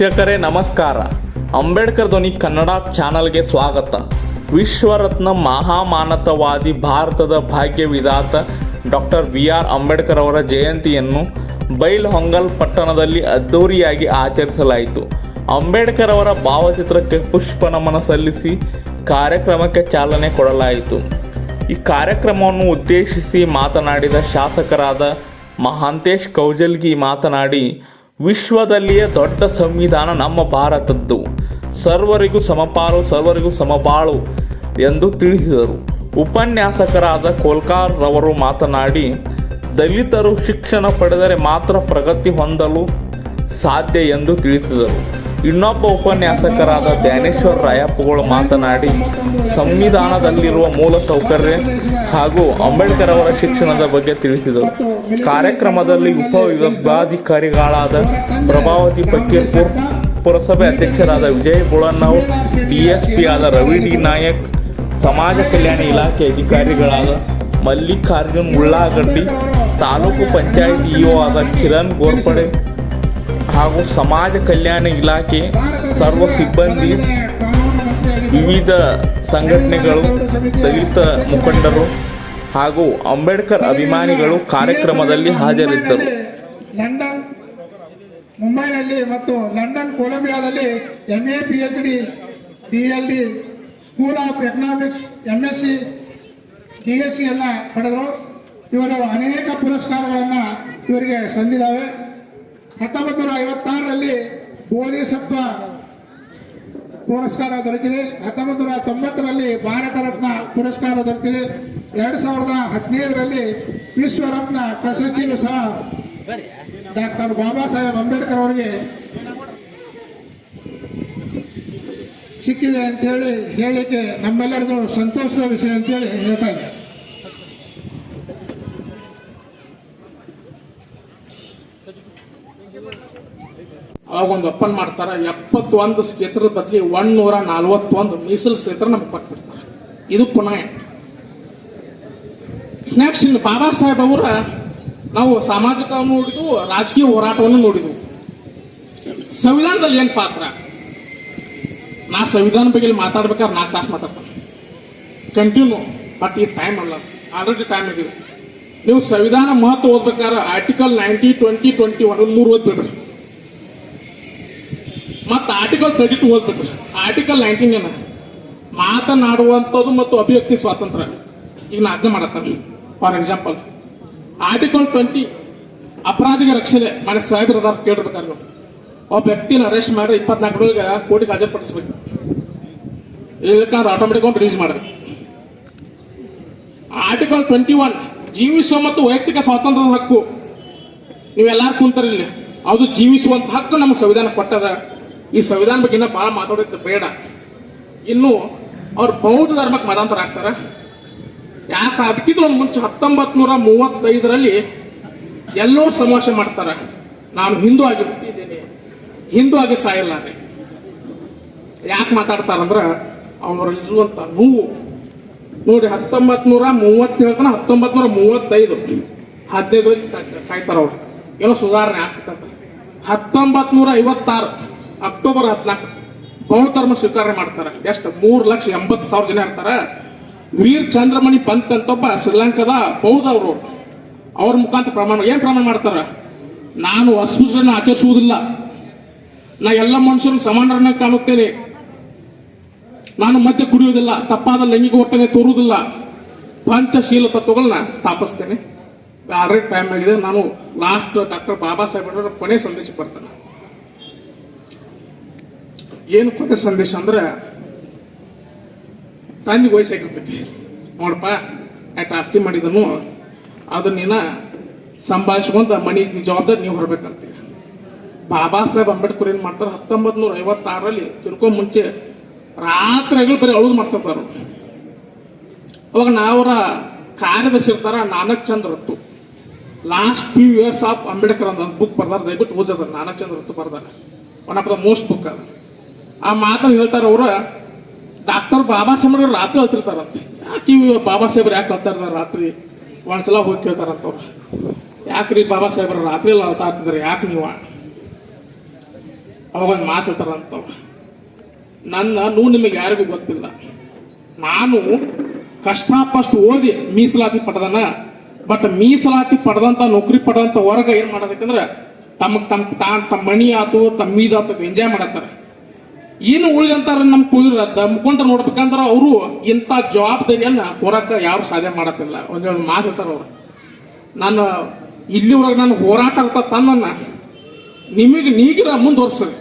ವೀಕ್ಷಕರೇ, ನಮಸ್ಕಾರ. ಅಂಬೇಡ್ಕರ್ ಧ್ವನಿ ಕನ್ನಡ ಚಾನಲ್ಗೆ ಸ್ವಾಗತ. ವಿಶ್ವರತ್ನ ಮಹಾಮಾನತವಾದಿ ಭಾರತದ ಭಾಗ್ಯ ವಿಧಾತ ಡಾಕ್ಟರ್ ಬಿ ಆರ್ ಅಂಬೇಡ್ಕರ್ ಅವರ ಜಯಂತಿಯನ್ನು ಬೈಲ್ ಹೊಂಗಲ್ ಪಟ್ಟಣದಲ್ಲಿ ಅದ್ದೂರಿಯಾಗಿ ಆಚರಿಸಲಾಯಿತು. ಅಂಬೇಡ್ಕರ್ ಅವರ ಭಾವಚಿತ್ರಕ್ಕೆ ಪುಷ್ಪ ನಮನ ಸಲ್ಲಿಸಿ ಕಾರ್ಯಕ್ರಮಕ್ಕೆ ಚಾಲನೆ ಕೊಡಲಾಯಿತು. ಈ ಕಾರ್ಯಕ್ರಮವನ್ನು ಉದ್ದೇಶಿಸಿ ಮಾತನಾಡಿದ ಶಾಸಕರಾದ ಮಹಾಂತೇಶ್ ಕೌಜಲ್ಗಿ ಮಾತನಾಡಿ ವಿಶ್ವದಲ್ಲಿಯೇ ದೊಡ್ಡ ಸಂವಿಧಾನ ನಮ್ಮ ಭಾರತದ್ದು. ಸರ್ವರಿಗೂ ಸಮಪಾಲು, ಸರ್ವರಿಗೂ ಸಮಬಾಳು ಎಂದು ತಿಳಿಸಿದರು. ಉಪನ್ಯಾಸಕರಾದ ಕೋಲ್ಕಾರ್ ರವರು ಮಾತನಾಡಿ, ದಲಿತರು ಶಿಕ್ಷಣ ಪಡೆದರೆ ಮಾತ್ರ ಪ್ರಗತಿ ಹೊಂದಲು ಸಾಧ್ಯ ಎಂದು ತಿಳಿಸಿದರು. ಇನ್ನೊಬ್ಬ ಉಪನ್ಯಾಸಕರಾದ ಜ್ಞಾನೇಶ್ವರ್ ರಾಯಪ್ಪಗಳು ಮಾತನಾಡಿ, ಸಂವಿಧಾನದಲ್ಲಿರುವ ಮೂಲ ಸೌಕರ್ಯ ಹಾಗೂ ಅಂಬೇಡ್ಕರ್ ಅವರ ಶಿಕ್ಷಣದ ಬಗ್ಗೆ ತಿಳಿಸಿದರು. ಕಾರ್ಯಕ್ರಮದಲ್ಲಿ ಉಪವಿಭಾಗಾಧಿಕಾರಿಗಳಾದ ಪ್ರಭಾವತಿ ಫಕೀರ್ಪುರ್ ಪುರಸಭೆ ಅಧ್ಯಕ್ಷರಾದ ವಿಜಯ್ ಬುಳನ್ನವ್, ಡಿಎಸ್ಪಿ ಆದ ರವಿ ಡಿ ನಾಯಕ್, ಸಮಾಜ ಕಲ್ಯಾಣ ಇಲಾಖೆ ಅಧಿಕಾರಿಗಳಾದ ಮಲ್ಲಿಕಾರ್ಜುನ್ ಉಳ್ಳಾಗಡ್ಡಿ ತಾಲೂಕು ಪಂಚಾಯತ್ ಇಒ ಆದ ಕಿರಣ್ ಗೋರ್ಪಡೆ ಹಾಗೂ ಸಮಾಜ ಕಲ್ಯಾಣ ಇಲಾಖೆ ಸರ್ವ ಸಿಬ್ಬಂದಿ, ವಿವಿಧ ಸಂಘಟನೆಗಳು, ದಲಿತ ಮುಖಂಡರು ಹಾಗೂ ಅಂಬೇಡ್ಕರ್ ಅಭಿಮಾನಿಗಳು ಕಾರ್ಯಕ್ರಮದಲ್ಲಿ ಹಾಜರಿದ್ದರು. ಲಂಡನ್, ಮುಂಬೈನಲ್ಲಿ ಮತ್ತು London, ಕೊಲಂಬಿಯಾದಲ್ಲಿ M A P H D D L D school of economics M S C D S C ಎಲ್ಲ ಪಡೆದರು. ಇವರು ಅನೇಕ ಪುರಸ್ಕಾರಗಳನ್ನು ಇವರಿಗೆ ಸಂದಿದ್ದಾವೆ. ಹತ್ತೊಂಬತ್ತು ನೂರ ಐವತ್ತಾರರಲ್ಲಿ ಬೋಧಿಸತ್ವ ಪುರಸ್ಕಾರ ದೊರಕಿದೆ. ಹತ್ತೊಂಬತ್ತು ನೂರ ತೊಂಬತ್ತರಲ್ಲಿ ಭಾರತ ರತ್ನ ಪುರಸ್ಕಾರ ದೊರಕಿದೆ. ಎರಡ್ ಸಾವಿರದ ಹದಿನೈದರಲ್ಲಿ ವಿಶ್ವರತ್ನ ಪ್ರಶಸ್ತಿಯು ಸಹ ಡಾಕ್ಟರ್ ಬಾಬಾ ಸಾಹೇಬ್ ಅಂಬೇಡ್ಕರ್ ಅವರಿಗೆ ಸಿಕ್ಕಿದೆ ಅಂತೇಳಿ ಹೇಳಿಕೆ ನಮ್ಮೆಲ್ಲರಿಗೂ ಸಂತೋಷದ ವಿಷಯ ಅಂತೇಳಿ ಹೇಳ್ತಾ ಇದ್ದಾರೆ ಅವಾಗ ಒಂದು ಒಪ್ಪನ್ ಮಾಡ್ತಾರೆ. ಎಪ್ಪತ್ತೊಂದು ಕ್ಷೇತ್ರದ ಬದಲಿ ನೂರ ನಲ್ವತ್ತೊಂದು ಮೀಸಲು ಕ್ಷೇತ್ರ ನಮ್ಗೆ ಕೊಟ್ಬಿಡ್ತಾರೆ. ಇದು ಪುನಃ. ನೆಕ್ಸ್ಟ್ ಇನ್ನು ಬಾಬಾ ಸಾಹೇಬ್ ಅವರ ನಾವು ಸಾಮಾಜಿಕ ನೋಡಿದ್ವು, ರಾಜಕೀಯ ಹೋರಾಟವನ್ನು ನೋಡಿದ್ವು. ಸಂವಿಧಾನದಲ್ಲಿ ಏನು ಪಾತ್ರ? ನಾ ಸಂವಿಧಾನ ಬಗ್ಗೆ ಮಾತಾಡ್ಬೇಕಾದ್ರೆ ನಾಲ್ಕು ತಾಸು ಮಾತಾಡ್ತಾನೆ. ಕಂಟಿನ್ಯೂ ಬಟ್ ಈ ಟೈಮ್ ಅಲ್ಲ. ಆಲ್ರೆಡಿ ಟೈಮ್ ಆಗಿದೆ. ನೀವು ಸಂವಿಧಾನ ಮಹತ್ವ ಓದ್ಬೇಕಾದ್ರೆ article ninety twenty twenty one ಮೂರು ಓದ್ಬಿಡ್ರಿ. ಮತ್ತು ಆರ್ಟಿಕಲ್ ತರ್ಟಿ ಟು ಓದ್ಬೇಕು ಆರ್ಟಿಕಲ್ ನೈನ್ಟೀನ್ ಏನ? ಮಾತನಾಡುವಂಥದ್ದು ಮತ್ತು ಅಭಿವ್ಯಕ್ತಿ ಸ್ವಾತಂತ್ರ್ಯ. ಈಗ ನಾ ಅರ್ಜೆ ಮಾಡತ್ತಾನೆ ಫಾರ್ ಎಕ್ಸಾಂಪಲ್ ಆರ್ಟಿಕಲ್ ಟ್ವೆಂಟಿ ಅಪರಾಧಿಗೆ ರಕ್ಷಣೆ. ಮನೆ ಸಾಹೇಬ್ರ ಕೇಳಿರ್ಬೇಕಾದ್ರೆ ನೀವು ಒಬ್ಬ ವ್ಯಕ್ತಿನ ಅರೆಸ್ಟ್ ಮಾಡಿ ಇಪ್ಪತ್ನಾಲ್ಕು ಗಂಟೆಗೆ ಕೋರ್ಟಿಗೆ ಹಾಜರುಪಡಿಸ್ಬೇಕು ಇದಕ್ಕಾದ್ರೆ ಆಟೋಮೆಟಿಕ್ ಒಂದು ರಿಲೀಸ್ ಮಾಡಬೇಕು. ಆರ್ಟಿಕಲ್ ಟ್ವೆಂಟಿ ಒನ್ ಜೀವಿಸುವ ಮತ್ತು ವೈಯಕ್ತಿಕ ಸ್ವಾತಂತ್ರ್ಯದ ಹಕ್ಕು. ನೀವೆಲ್ಲಾರು ಕುಂತಾರಿಲ್ಲ ಅದು ಜೀವಿಸುವಂತ ಹಕ್ಕು ನಮ್ಮ ಸಂವಿಧಾನ ಕೊಟ್ಟದ. ಈ ಸಂವಿಧಾನ ಬಗ್ಗೆ ಇನ್ನೂ ಭಾಳ ಮಾತಾಡೋದು ಬೇಡ. ಇನ್ನು ಅವ್ರು ಬೌದ್ಧ ಧರ್ಮಕ್ಕೆ ಮತಾಂತರ ಆಗ್ತಾರ ಯಾಕೆ? ಅದಕ್ಕಿಂತ ಒಂದು ಮುಂಚೆ ಹತ್ತೊಂಬತ್ತು ನೂರ ಮೂವತ್ತೈದರಲ್ಲಿ ಎಲ್ಲೋ ಸಮಾವೇಶ ಮಾಡ್ತಾರ. ನಾನು ಹಿಂದೂ ಆಗಿ ಹುಟ್ಟಿದ್ದೇನೆ ಹಿಂದೂ ಆಗಿ ಸಾಯಲ್ಲ ಯಾಕೆ ಮಾತಾಡ್ತಾರಂದ್ರ ಅವರಲ್ಲಿರುವಂಥ ನೋವು. ನೋಡಿ ಹತ್ತೊಂಬತ್ತು ನೂರ ಮೂವತ್ತೇಳು ತನಕ ಹತ್ತೊಂಬತ್ತು ನೂರ ಮೂವತ್ತೈದು ಹದಿನೈದು ವಯಸ್ಸು ಕಾಯ್ತಾರೆ ಅವ್ರು. ಏನೋ ಸುಧಾರಣೆ ಆಗ್ತದೆ ಹತ್ತೊಂಬತ್ತು ನೂರ ಐವತ್ತಾರು. ಅಕ್ಟೋಬರ್ ಹದಿನಾಲ್ಕು ಬೌದ್ಧ ಧರ್ಮ ಸ್ವೀಕಾರ ಮಾಡ್ತಾರೆ. ಎಷ್ಟು? ಮೂರು ಲಕ್ಷ ಎಂಬತ್ತು ಸಾವಿರ ಜನ ಇರ್ತಾರ. ವೀರ್ ಚಂದ್ರಮಣಿ ಪಂತ್ ಅಂತ ಒಬ್ಬ ಶ್ರೀಲಂಕಾದ ಬೌದ್ಧ ಅವರು. ಅವ್ರ ಮುಖಾಂತರ ಪ್ರಮಾಣ ಏನ್ ಪ್ರಮಾಣ ಮಾಡ್ತಾರ? ನಾನು ಅಸ್ಪೃಶ್ಯನ ಆಚರಿಸುವುದಿಲ್ಲ. ನಾ ಎಲ್ಲ ಮನುಷ್ಯರನ್ನು ಸಮಾನರನ್ನ ಕಾಣುತ್ತೇನೆ. ನಾನು ಮದ್ಯ ಕುಡಿಯುವುದಿಲ್ಲ. ತಪ್ಪಾದ ಲೈಂಗಿಕ ವರ್ತನೆ ತೋರುವುದಿಲ್ಲ. ಪಂಚಶೀಲ ತತ್ವಗಳನ್ನ ಸ್ಥಾಪಿಸ್ತೇನೆ. ಆಲ್ರೆಡಿ ಟೈಮ್ ಆಗಿದೆ. ನಾನು ಲಾಸ್ಟ್ ಡಾಕ್ಟರ್ ಬಾಬಾ ಸಾಹೇಬ್ ಕೊನೆ ಸಂದೇಶ ಬರ್ತಾನೆ ಏನು ಕೊನೆ ಸಂದೇಶ ಅಂದ್ರೆ, ತಂದೆ ವಯಸ್ಸಾಗಿರ್ತೈತಿ. ನೋಡಪ್ಪ, ಆಯ್ತು, ಆಸ್ತಿ ಮಾಡಿದನು. ಅದನ್ನ ನೀನ ಸಂಭಾಳಿಸ್ಕೊಂತ ಮನಿ ಜವಾಬ್ದಾರಿ ನೀವು ಹೊರಬೇಕಂತೀರಿ. ಬಾಬಾ ಸಾಹೇಬ್ ಅಂಬೇಡ್ಕರ್ ಏನು ಮಾಡ್ತಾರೆ? ಹತ್ತೊಂಬತ್ತು ನೂರ ಐವತ್ತಾರರಲ್ಲಿ ತಿರ್ಕೊಂಡ್ ಮುಂಚೆ ರಾತ್ರಿ ಹಗಲು ಬರೀ ಅಳುದು ಮಾಡ್ತಿರ್ತಾರ ಅವಾಗ ನಾವರ ಕಾರ್ಯದರ್ಶಿ ಇರ್ತಾರ Nanak Chandra Rattu. Last few years of Ambedkar ಅಂತ ಬುಕ್ ಬರ್ದಾರ, ದಯವಿಟ್ಟು ಓದಿದಾರ ನಾನಕ್ ಚಂದ್ರ ರತ್ತು ಬರ್ದಾರ. One of the most book ಅದು. ಆ ಮಾತನ್ನು ಹೇಳ್ತಾರ ಅವ್ರ. ಡಾಕ್ಟರ್ ಬಾಬಾ ಸಾಹೇಬ್ರು ರಾತ್ರಿ ಹೇಳ್ತಿರ್ತಾರಂತೆ ಯಾಕೆ ಬಾಬಾ ಸಾಹೇಬ್ರು ಯಾಕೆ ಹೇಳ್ತಾ ಇರ್ತಾರೆ ರಾತ್ರಿ? ಒಂದ್ಸಲ ಹೋಗಿ ಕೇಳ್ತಾರಂತ ಅವ್ರು. ಯಾಕ್ರಿ ಬಾಬಾ ಸಾಹೇಬ್ರ ರಾತ್ರಿ ಎಲ್ಲ ಅಳ್ತಾ ಇರ್ತಿದ್ದಾರೆ ಯಾಕೆ ನೀವು? ಅವಾಗ ಒಂದು ಮಾತು ಹೇಳ್ತಾರಂತವ್ರು ನನ್ನ ನೂ ನಿಮಗೆ ಯಾರಿಗೂ ಗೊತ್ತಿಲ್ಲ. ನಾನು ಕಷ್ಟಪಷ್ಟು ಓದಿ ಮೀಸಲಾತಿ ಪಡೆದನ. ಬಟ್ ಮೀಸಲಾತಿ ಪಡೆದಂತ ನೌಕರಿ ಪಡೆದಂತ ವರ್ಗ ಏನು ಮಾಡೋದಕ್ಕಂದ್ರೆ ತಮಗೆ ತಮ್ಮ ತಾನು ತಮ್ಮ ಮಣಿ ಆತು ತಮ್ಮ ಎಂಜಾಯ್ ಮಾಡತ್ತಾರ. ಇನ್ನು ಉಳಿದಂತಾರ ನಮ್ಮ ಕುಳಿದ ಮುಖಂಡ ನೋಡ್ಬೇಕಂದ್ರ ಅವರು ಇಂಥ ಜವಾಬ್ದಾರಿಯನ್ನ ಹೋರಾಟ ಯಾರು ಸಾಧನೆ ಮಾಡತ್ತಿಲ್ಲ. ಒಂದೊಂದು ಮಾತು ಹೇಳ್ತಾರ ಅವ್ರು. ನಾನು ಇಲ್ಲಿವರೆಗೆ ನಾನು ಹೋರಾಟ ಅಂತ ತನ್ನನ್ನ ನಿಮಗೆ ನೀಗಿರ ಮುಂದುವರ್ಸ್ರಿ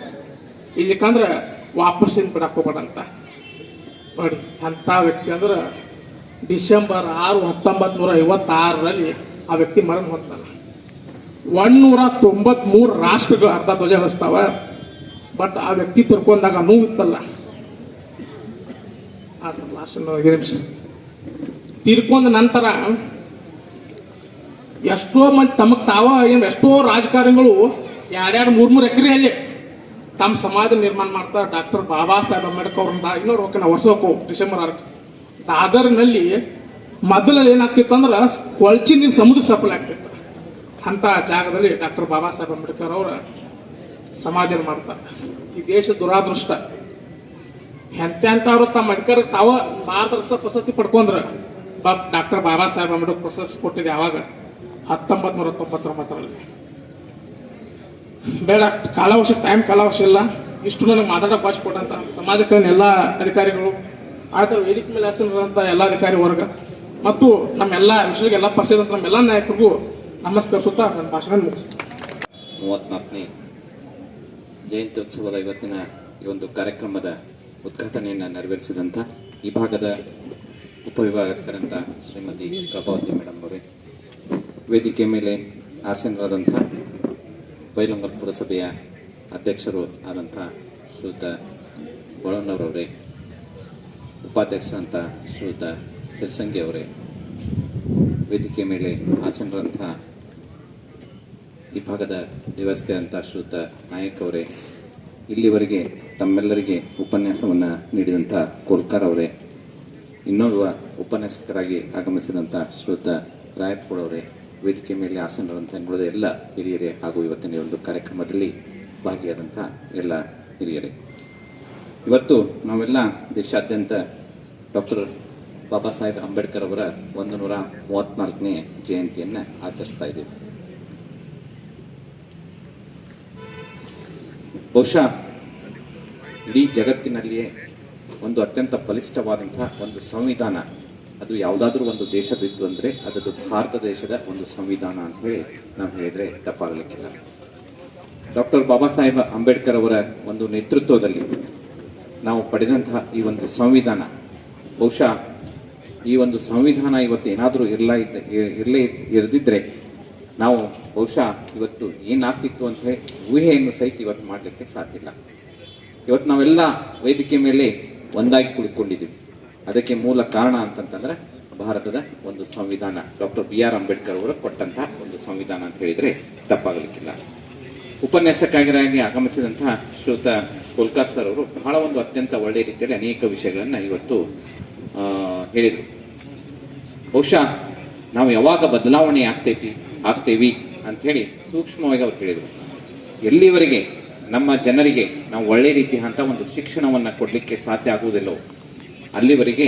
ಇಲ್ಲಿಕಂದ್ರೆ ವಾಪಸ್ ಏನು ಬಿಡಕ್ಕೆ ಹೋಗ್ಬೇಡಂತ ನೋಡಿ, ಅಂಥ ವ್ಯಕ್ತಿ ಅಂದ್ರೆ ಡಿಸೆಂಬರ್ ಆರು ಹತ್ತೊಂಬತ್ತು ನೂರ ಐವತ್ತಾರರಲ್ಲಿ ಆ ವ್ಯಕ್ತಿ ಮರಣ ಹೊಂತಾನೆ ಒಂದೂರ ತೊಂಬತ್ಮೂರು ರಾಷ್ಟ್ರಗಳು ಅರ್ಧ ಧ್ವಜ ಹರಿಸ್ತಾವ. ಬಟ್ ಆ ವ್ಯಕ್ತಿ ತಿರ್ಕೊಂಡಾಗ ನೋವಿತ್ತಲ್ಲ ನಿಮಿಷ ತೀರ್ಕೊಂಡ ನಂತರ ಎಷ್ಟೋ ಮಂದಿ ತಮಗೆ ತಾವ ಏನು ಎಷ್ಟೋ ರಾಜಕಾರಣಿಗಳು ಎರಡೆರಡು ಮೂರು ಮೂರು ಎಕರೆಯಲ್ಲಿ ತಮ್ಮ ಸಮಾಧಿ ನಿರ್ಮಾಣ ಮಾಡ್ತಾರೆ ಡಾಕ್ಟರ್ ಬಾಬಾ ಸಾಹೇಬ್ ಅಂಬೇಡ್ಕರ್ ಅವ್ರಂತ ಇನ್ನೂರು ರೊಕ್ಕ ನಾವು ವರ್ಷಕ್ಕೆ ಡಿಸೆಂಬರ್ ಆರಕ್ಕೆ. ದಾದರ್ನಲ್ಲಿ ಮೊದಲಲ್ಲಿ ಏನಾಗ್ತಿತ್ತು ಅಂದ್ರೆ ಕೊಳಚಿ ನೀರು ಸಮುದ್ರ ಸಫಲ ಆಗ್ತಿತ್ತು. ಅಂಥ ಜಾಗದಲ್ಲಿ ಡಾಕ್ಟರ್ ಬಾಬಾ ಸಾಹೇಬ್ ಅಂಬೇಡ್ಕರ್ ಅವರ ಸಮಾಧಿಯನ್ನು ಮಾಡ್ತಾರೆ ಈ ದೇಶ ದುರಾದೃಷ್ಟ. ಎಂತೆಂಥವ್ರು ತಮ್ಮ ಅಧಿಕಾರ ತಾವ ಮಾರ್ಗದರ್ಶ ಪ್ರಶಸ್ತಿ ಪಡ್ಕೊಂಡ್ರ. ಡಾಕ್ಟರ್ ಬಾಬಾ ಸಾಹೇಬ್ ಅಂಬೇಡ್ಕರ್ ಪ್ರಶಸ್ತಿ ಕೊಟ್ಟಿದೆ ಯಾವಾಗ ಹತ್ತೊಂಬತ್ತು ನೂರ ತೊಂಬತ್ತೊಂಬತ್ತರಲ್ಲಿ ಬೇಡ ಕಾಲಾವಶ ಟೈಮ್ ಕಾಲಾವಶ ಇಲ್ಲ. ಇಷ್ಟು ನನಗೆ ಮಾತಾಡೋಕೆ ಭಾಷೆ ಕೊಟ್ಟಂತ ಸಮಾಜಕ್ಕೆ ಎಲ್ಲ ಅಧಿಕಾರಿಗಳು. ಆಯ್ತು ವೇದಿಕೆ ಮೇಲೆ ಹಾಸಿರುವಂಥ ಎಲ್ಲ ಅಧಿಕಾರಿ ವರ್ಗ. ಮತ್ತು ನಮ್ಮೆಲ್ಲ ವಿಷಯಕ್ಕೆ ಎಲ್ಲ ಪರಿಸರ ನಮ್ಮೆಲ್ಲ ನಾಯಕರಿಗೂ ನಮಸ್ಕರಿಸುತ್ತಾ ನನ್ನ ಭಾಷಣ ಮುಗಿಸ್ತೀನಿ. ಮೂವತ್ನಾಲ್ಕನೇ ಜಯಂತಿ ಉತ್ಸವದ ಇವತ್ತಿನ ಈ ಒಂದು ಕಾರ್ಯಕ್ರಮದ ಉದ್ಘಾಟನೆಯನ್ನು ನೆರವೇರಿಸಿದಂಥ ಈ ಭಾಗದ ಉಪವಿಭಾಗಾಧಿಕಾರಂತ ಶ್ರೀಮತಿ ಪ್ರಭಾವತಿ ಮೇಡಮ್ ಅವರೇ. ವೇದಿಕೆ ಮೇಲೆ ಆಸೀನರಾದಂಥ ಬೈಲೊಂಗಲ್ ಪುರಸಭೆಯ ಅಧ್ಯಕ್ಷರು ಆದಂಥ ಶ್ರೀಯುತ ಬಳಣ್ಣವರವರೇ ಉಪಾಧ್ಯಕ್ಷರಂಥ ಶ್ರೀಯುತ ಸಿರ್ಸಂಗಿ ಅವರೇ. ವೇದಿಕೆ ಮೇಲೆ ಆಸೀನರಂಥ ಈ ಭಾಗದ ವ್ಯವಸ್ಥೆ ಅಂತ ಶ್ರೀಯುತ ನಾಯಕ್ ಅವರೇ, ಇಲ್ಲಿವರೆಗೆ ತಮ್ಮೆಲ್ಲರಿಗೆ ಉಪನ್ಯಾಸವನ್ನು ನೀಡಿದಂಥ ಕೋಲ್ಕರ್ ಅವರೇ, ಇನ್ನೋರ್ವ ಉಪನ್ಯಾಸಕರಾಗಿ ಆಗಮಿಸಿದಂಥ ಶ್ರೂತ ರಾಯಪ್ಪಗೌಡ ಅವರೇ, ವೇದಿಕೆ ಮೇಲೆ ಆಸನರಂತ ನೋಡಿದ ಎಲ್ಲ ಹಿರಿಯರೇ ಹಾಗೂ ಇವತ್ತಿನ ಒಂದು ಕಾರ್ಯಕ್ರಮದಲ್ಲಿ ಭಾಗಿಯಾದಂಥ ಎಲ್ಲ ಹಿರಿಯರೇ. ಇವತ್ತು ನಾವೆಲ್ಲ ದೇಶಾದ್ಯಂತ ಡಾಕ್ಟರ್ ಬಾಬಾ ಸಾಹೇಬ್ ಅಂಬೇಡ್ಕರ್ ಅವರ ಒಂದು ನೂರ ಮೂವತ್ತ್ನಾಲ್ಕನೇ ಜಯಂತಿಯನ್ನು ಆಚರಿಸ್ತಾ ಇದ್ದೀವಿ. ಬಹುಶಃ ಇಡೀ ಜಗತ್ತಿನಲ್ಲಿಯೇ ಒಂದು ಅತ್ಯಂತ ಬಲಿಷ್ಠವಾದಂತಹ ಒಂದು ಸಂವಿಧಾನ. ಅದು ಯಾವುದಾದ್ರೂ ಒಂದು ದೇಶದಿತ್ತು ಅಂದರೆ ಅದು ಭಾರತ ದೇಶದ ಒಂದು ಸಂವಿಧಾನ ಅಂತ ಹೇಳಿ ನಾವು ಹೇಳಿದರೆ ತಪ್ಪಾಗಲಿಕ್ಕಿಲ್ಲ. ಡಾಕ್ಟರ್ ಬಾಬಾ ಸಾಹೇಬ್ ಅಂಬೇಡ್ಕರ್ ಅವರ ಒಂದು ನೇತೃತ್ವದಲ್ಲಿ ನಾವು ಪಡೆದಂತಹ ಈ ಒಂದು ಸಂವಿಧಾನ, ಬಹುಶಃ ಈ ಒಂದು ಸಂವಿಧಾನ ಇವತ್ತು ಏನಾದರೂ ಇರಲ ಇದ್ದ, ಇರಲೇ ಇರದಿದ್ದರೆ ನಾವು ಬಹುಶಃ ಇವತ್ತು ಏನಾಗ್ತಿತ್ತು ಅಂತ ಹೇಳಿ ಊಹೆಯನ್ನು ಸಹಿತ ಇವತ್ತು ಮಾಡಲಿಕ್ಕೆ ಸಾಧ್ಯ ಇಲ್ಲ. ಇವತ್ತು ನಾವೆಲ್ಲ ವೇದಿಕೆ ಮೇಲೆ ಒಂದಾಗಿ ಕುಳಿತುಕೊಂಡಿದ್ದೀವಿ. ಅದಕ್ಕೆ ಮೂಲ ಕಾರಣ ಅಂತಂತಂದ್ರೆ ಭಾರತದ ಒಂದು ಸಂವಿಧಾನ, ಡಾಕ್ಟರ್ ಬಿ ಆರ್ ಅಂಬೇಡ್ಕರ್ ಅವರು ಕೊಟ್ಟಂತಹ ಒಂದು ಸಂವಿಧಾನ ಅಂತ ಹೇಳಿದರೆ ತಪ್ಪಾಗಲಿಕ್ಕಿಲ್ಲ. ಉಪನ್ಯಾಸಕಾರರಾಗಿ ಆಗಮಿಸಿದಂತಹ ಶ್ರೀಯುತ ಕೋಲ್ಕಾರ್ ಸರ್ ಅವರು ಬಹಳ ಒಂದು ಅತ್ಯಂತ ಒಳ್ಳೆಯ ರೀತಿಯಲ್ಲಿ ಅನೇಕ ವಿಷಯಗಳನ್ನು ಇವತ್ತು ಹೇಳಿದರು. ಬಹುಶಃ ನಾವು ಯಾವಾಗ ಬದಲಾವಣೆ ಆಗ್ತೈತಿ, ಆಗ್ತೇವಿ? ಅಂಥೇಳಿ ಸೂಕ್ಷ್ಮವಾಗಿ ಅವ್ರು ಹೇಳಿದರು. ಎಲ್ಲಿವರೆಗೆ ನಮ್ಮ ಜನರಿಗೆ ನಾವು ಒಳ್ಳೆ ಅಂತ ಒಂದು ಶಿಕ್ಷಣವನ್ನು ಕೊಡಲಿಕ್ಕೆ ಸಾಧ್ಯ ಆಗುವುದಿಲ್ಲವೋ, ಅಲ್ಲಿವರೆಗೆ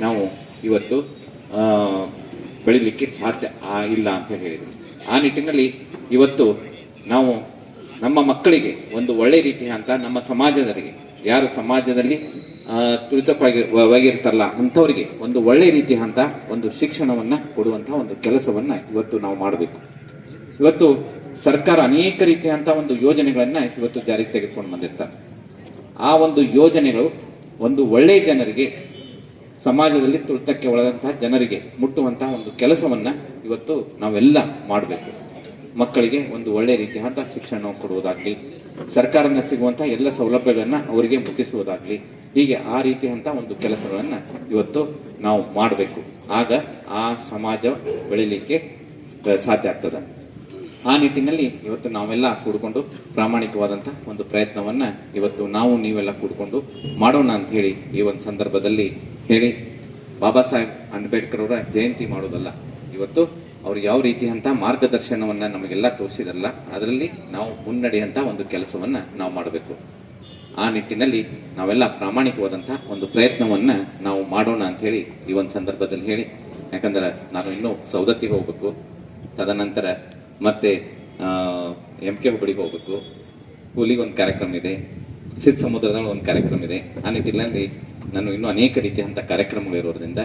ನಾವು ಇವತ್ತು ಬೆಳೀಲಿಕ್ಕೆ ಸಾಧ್ಯ ಇಲ್ಲ ಅಂತ ಹೇಳಿ ಹೇಳಿದರು. ಆ ನಿಟ್ಟಿನಲ್ಲಿ ಇವತ್ತು ನಾವು ನಮ್ಮ ಮಕ್ಕಳಿಗೆ ಒಂದು ಒಳ್ಳೆ ರೀತಿ ಅಂತ ನಮ್ಮ ಸಮಾಜದವರಿಗೆ, ಯಾರು ಸಮಾಜದಲ್ಲಿ ತುಳಿತವಾಗಿರ್ತಾರಲ್ಲ ಅಂಥವರಿಗೆ ಒಂದು ಒಳ್ಳೆ ರೀತಿ ಅಂತ ಒಂದು ಶಿಕ್ಷಣವನ್ನು ಕೊಡುವಂಥ ಒಂದು ಕೆಲಸವನ್ನು ಇವತ್ತು ನಾವು ಮಾಡಬೇಕು. ಇವತ್ತು ಸರ್ಕಾರ ಅನೇಕ ರೀತಿಯಂಥ ಒಂದು ಯೋಜನೆಗಳನ್ನು ಇವತ್ತು ಜಾರಿಗೆ ತೆಗೆದುಕೊಂಡು ಬಂದಿರ್ತಾರೆ. ಆ ಒಂದು ಯೋಜನೆಗಳು ಒಂದು ಒಳ್ಳೆಯ ಜನರಿಗೆ, ಸಮಾಜದಲ್ಲಿ ತುಳಿತಕ್ಕೆ ಒಳದಂತಹ ಜನರಿಗೆ ಮುಟ್ಟುವಂತಹ ಒಂದು ಕೆಲಸವನ್ನು ಇವತ್ತು ನಾವೆಲ್ಲ ಮಾಡಬೇಕು. ಮಕ್ಕಳಿಗೆ ಒಂದು ಒಳ್ಳೆಯ ರೀತಿಯಾದಂಥ ಶಿಕ್ಷಣ ಕೊಡುವುದಾಗಲಿ, ಸರ್ಕಾರದಿಂದ ಸಿಗುವಂಥ ಎಲ್ಲ ಸೌಲಭ್ಯಗಳನ್ನು ಅವರಿಗೆ ಮುಟ್ಟಿಸುವುದಾಗಲಿ, ಹೀಗೆ ಆ ರೀತಿಯಂಥ ಒಂದು ಕೆಲಸಗಳನ್ನು ಇವತ್ತು ನಾವು ಮಾಡಬೇಕು. ಆಗ ಆ ಸಮಾಜ ಬೆಳಿಲಿಕ್ಕೆ ಸಾಧ್ಯ ಆಗ್ತದೆ. ಆ ನಿಟ್ಟಿನಲ್ಲಿ ಇವತ್ತು ನಾವೆಲ್ಲ ಕೂಡಿಕೊಂಡು ಪ್ರಾಮಾಣಿಕವಾದಂಥ ಒಂದು ಪ್ರಯತ್ನವನ್ನ ಇವತ್ತು ನಾವು ನೀವೆಲ್ಲ ಕೂಡಿಕೊಂಡು ಮಾಡೋಣ ಅಂತ ಹೇಳಿ ಈ ಒಂದು ಸಂದರ್ಭದಲ್ಲಿ ಹೇಳಿ. ಬಾಬಾ ಸಾಹೇಬ್ ಅಂಬೇಡ್ಕರ್ ಅವರ ಜಯಂತಿ ಮಾಡೋದಲ್ಲ, ಇವತ್ತು ಅವ್ರು ಯಾವ ರೀತಿಯಂತ ಮಾರ್ಗದರ್ಶನವನ್ನ ನಮಗೆಲ್ಲ ತೋರಿಸಿದಲ್ಲ ಅದರಲ್ಲಿ ನಾವು ಮುನ್ನಡೆಯಂತ ಒಂದು ಕೆಲಸವನ್ನ ನಾವು ಮಾಡಬೇಕು. ಆ ನಿಟ್ಟಿನಲ್ಲಿ ನಾವೆಲ್ಲ ಪ್ರಾಮಾಣಿಕವಾದಂಥ ಒಂದು ಪ್ರಯತ್ನವನ್ನ ನಾವು ಮಾಡೋಣ ಅಂತ ಹೇಳಿ ಈ ಒಂದು ಸಂದರ್ಭದಲ್ಲಿ ಹೇಳಿ. ಯಾಕಂದ್ರೆ ನಾನು ಇನ್ನೂ ಸೌದತ್ತಿಗೆ ಹೋಗ್ಬೇಕು. ತದನಂತರ ಮತ್ತೆ ಎಂ ಕೆ ಹುಬ್ಬಳ್ಳಿಗೆ ಹೋಗ್ಬೇಕು. ಹುಲಿಗೆ ಒಂದು ಕಾರ್ಯಕ್ರಮ ಇದೆ, ಸಿದ್ಧ ಸಮುದ್ರದಲ್ಲಿ ಒಂದು ಕಾರ್ಯಕ್ರಮ ಇದೆ. ಆ ನಿಟ್ಟಿನಲ್ಲಿ ನಾನು ಇನ್ನೂ ಅನೇಕ ರೀತಿಯಂಥ ಕಾರ್ಯಕ್ರಮಗಳು ಇರೋದ್ರಿಂದ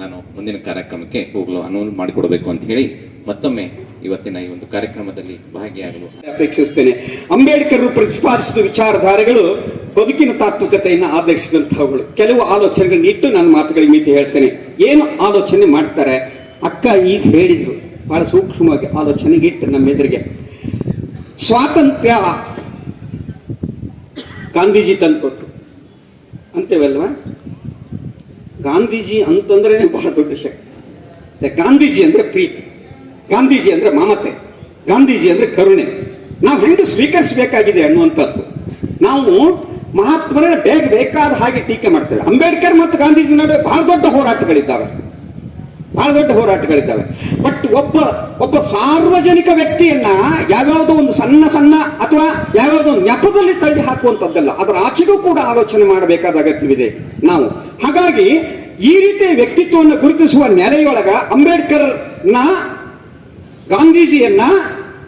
ನಾನು ಮುಂದಿನ ಕಾರ್ಯಕ್ರಮಕ್ಕೆ ಹೋಗಲು ಅನುವು ಮಾಡಿಕೊಡಬೇಕು ಅಂತ ಹೇಳಿ ಮತ್ತೊಮ್ಮೆ ಇವತ್ತಿನ ಈ ಒಂದು ಕಾರ್ಯಕ್ರಮದಲ್ಲಿ ಭಾಗಿಯಾಗಲು ಅಪೇಕ್ಷಿಸ್ತೇನೆ. ಅಂಬೇಡ್ಕರ್ ಪ್ರತಿಪಾದಿಸಿದ ವಿಚಾರಧಾರೆಗಳು ಬದುಕಿನ ತಾತ್ವಿಕತೆಯನ್ನು ಆಧರಿಸಿದಂತಹವುಗಳು. ಕೆಲವು ಆಲೋಚನೆಗಳನ್ನಿಟ್ಟು ನಾನು ನನ್ನ ಮಾತುಗಳಿಗೆ ಮಿತಿ ಹೇಳ್ತೇನೆ. ಏನು ಆಲೋಚನೆ ಮಾಡ್ತಾರೆ? ಅಕ್ಕ ಈಗ ಹೇಳಿದರು, ಬಹಳ ಸೂಕ್ಷ್ಮವಾಗಿ ಆಲೋಚನೆಗೆ ಇಟ್ಟು ನಮ್ಮ ಎದುರಿಗೆ. ಸ್ವಾತಂತ್ರ್ಯ ಗಾಂಧೀಜಿ ತಂದುಕೊಟ್ರು. ಅಂತೇವಲ್ವಾ? ಗಾಂಧೀಜಿ ಅಂತಂದ್ರೆ ಬಹಳ ದೊಡ್ಡ ಶಕ್ತಿ. ಗಾಂಧೀಜಿ ಅಂದ್ರೆ ಪ್ರೀತಿ, ಗಾಂಧೀಜಿ ಅಂದ್ರೆ ಮಮತೆ, ಗಾಂಧೀಜಿ ಅಂದ್ರೆ ಕರುಣೆ. ನಾವು ಹೆಂಗೆ ಸ್ವೀಕರಿಸಬೇಕಾಗಿದೆ ಅನ್ನುವಂಥದ್ದು. ನಾವು ಮಹಾತ್ಮರ ಬೇಗ ಬೇಕಾದ ಹಾಗೆ ಟೀಕೆ ಮಾಡ್ತೇವೆ. ಅಂಬೇಡ್ಕರ್ ಮತ್ತು ಗಾಂಧೀಜಿ ನಡುವೆ ಬಹಳ ದೊಡ್ಡ ಹೋರಾಟಗಳಿದ್ದಾವೆ. ಬಹಳ ದೊಡ್ಡ ಹೋರಾಟಗಳಿದ್ದಾವೆ. ಬಟ್ ಒಬ್ಬ ಒಬ್ಬ ಸಾರ್ವಜನಿಕ ವ್ಯಕ್ತಿಯನ್ನ ಯಾವ್ಯಾವುದೋ ಒಂದು ಸಣ್ಣ ಸಣ್ಣ ಅಥವಾ ಯಾವ್ಯಾವುದೋ ಒಂದು ನೆಪದಲ್ಲಿ ತಳ್ಳಿ ಹಾಕುವಂಥದ್ದಲ್ಲ ಅದರ ಆಚೆಗೂ ಕೂಡ ಆಲೋಚನೆ ಮಾಡಬೇಕಾದ ಅಗತ್ಯವಿದೆ ನಾವು. ಹಾಗಾಗಿ ಈ ರೀತಿಯ ವ್ಯಕ್ತಿತ್ವವನ್ನು ಗುರುತಿಸುವ ನೆಲೆಯೊಳಗ ಅಂಬೇಡ್ಕರ್ನ ಗಾಂಧೀಜಿಯನ್ನ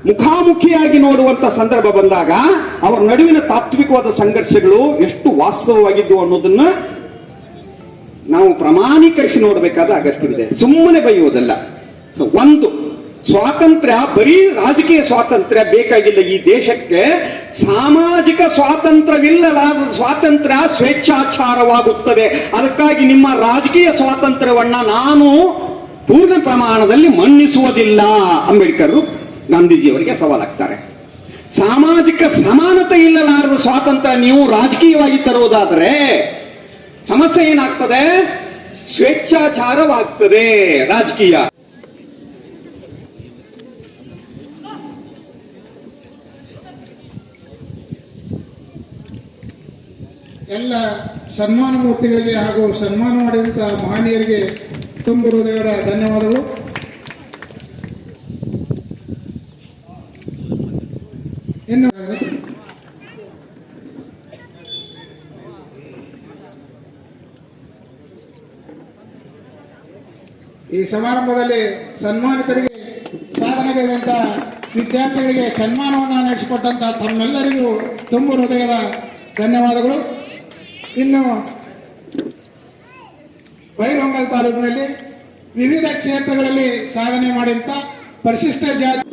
ಮುಖಾಮುಖಿಯಾಗಿ ನೋಡುವಂತ ಸಂದರ್ಭ ಬಂದಾಗ, ಅವರ ನಡುವಿನ ತಾತ್ವಿಕವಾದ ಸಂಘರ್ಷಗಳು ಎಷ್ಟು ವಾಸ್ತವವಾಗಿದ್ದು ಅನ್ನೋದನ್ನ ನಾವು ಪ್ರಮಾಣೀಕರಿಸಿ ನೋಡಬೇಕಾದ ಅಗತ್ಯವಿದೆ ಸುಮ್ಮನೆ ಬೈಯುವುದಲ್ಲ. ಒಂದು, ಸ್ವಾತಂತ್ರ್ಯ, ಬರೀ ರಾಜಕೀಯ ಸ್ವಾತಂತ್ರ್ಯ ಬೇಕಾಗಿಲ್ಲ ಈ ದೇಶಕ್ಕೆ. ಸಾಮಾಜಿಕ ಸ್ವಾತಂತ್ರ್ಯವಿಲ್ಲಲಾದ ಸ್ವಾತಂತ್ರ್ಯ ಸ್ವೇಚ್ಛಾಚಾರವಾಗುತ್ತದೆ. ಅದಕ್ಕಾಗಿ ನಿಮ್ಮ ರಾಜಕೀಯ ಸ್ವಾತಂತ್ರ್ಯವನ್ನ ನಾನು ಪೂರ್ಣ ಪ್ರಮಾಣದಲ್ಲಿ ಮನ್ನಿಸುವುದಿಲ್ಲ. ಅಂಬೇಡ್ಕರ್ ಗಾಂಧೀಜಿಯವರಿಗೆ ಸವಾಲಾಗ್ತಾರೆ. ಸಾಮಾಜಿಕ ಸಮಾನತೆ ಇಲ್ಲಲಾರದ ಸ್ವಾತಂತ್ರ್ಯ ನೀವು ರಾಜಕೀಯವಾಗಿ ತರುವುದಾದರೆ ಸಮಸ್ಯೆ ಏನಾಗ್ತದೆ? ಸ್ವೇಚ್ಛಾಚಾರವಾಗ್ತದೆ. ರಾಜಕೀಯ. ಎಲ್ಲ ಸನ್ಮಾನ ಮೂರ್ತಿಗಳಿಗೆ ಹಾಗೂ ಸನ್ಮಾನ ಮಾಡಿದಂತಹ ಮಹನೀಯರಿಗೆ ತುಂಬ ಹೃದಯದ ಧನ್ಯವಾದಗಳು. ಇನ್ನು ಈ ಸಮಾರಂಭದಲ್ಲಿ ಸನ್ಮಾನಿತರಿಗೆ ಸಾಧನೆಗೈದಂಥ ವಿದ್ಯಾರ್ಥಿಗಳಿಗೆ ಸನ್ಮಾನವನ್ನು ನಡೆಸಿಕೊಟ್ಟಂಥ ತಮ್ಮೆಲ್ಲರಿಗೂ ತುಂಬ ಹೃದಯದ ಧನ್ಯವಾದಗಳು. ಇನ್ನು ಬೈಲಹೊಂಗಲ್ ತಾಲೂಕಿನಲ್ಲಿ ವಿವಿಧ ಕ್ಷೇತ್ರಗಳಲ್ಲಿ ಸಾಧನೆ ಮಾಡಿದಂಥ ಪರಿಶಿಷ್ಟ ಜಾತಿ